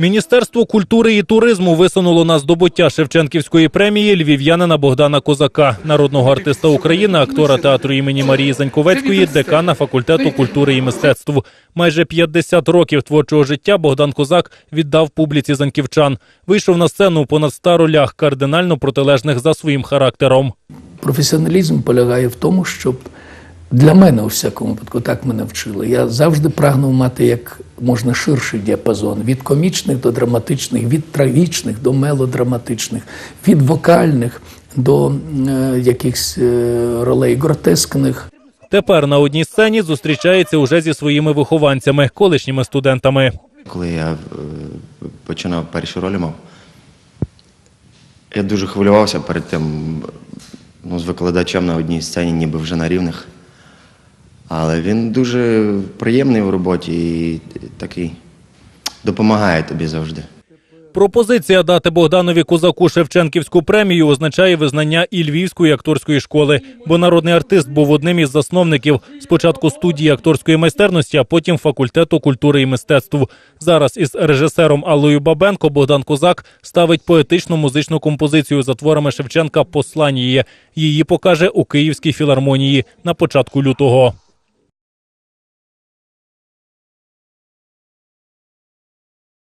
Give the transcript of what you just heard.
Міністерство культури і туризму висунуло на здобуття Шевченківської премії львів'янина Богдана Козака, народного артиста України, актора театру імені Марії Заньковецької, декана факультету культури і мистецтв. Майже 50 років творчого життя Богдан Козак віддав публіці заньківчан. Вийшов на сцену понад 100 ролях, кардинально протилежних за своїм характером. Професіоналізм полягає в тому, щоб для мене у всякому випадку так мене вчили. Я завжди прагнув мати як можна ширший діапазон від комічних до драматичних, від трагічних до мелодраматичних, від вокальних до е, якихось е, ролей гротескних. Тепер на одній сцені зустрічається уже зі своїми вихованцями, колишніми студентами. Коли я е, починав перші ролі мав, я дуже хвилювався перед тим ну, з викладачем на одній сцені, ніби вже на рівних. Але він дуже приємний в роботі і такий допомагає тобі завжди. Пропозиція дати Богданові Козаку Шевченківську премію означає визнання і Львівської акторської школи, бо народний артист був одним із засновників спочатку студії акторської майстерності, а потім факультету культури і мистецтв. Зараз із режисером Аллою Бабенко Богдан Козак ставить поетичну музичну композицію за творами Шевченка «Посланіє». Її покаже у Київській філармонії на початку лютого.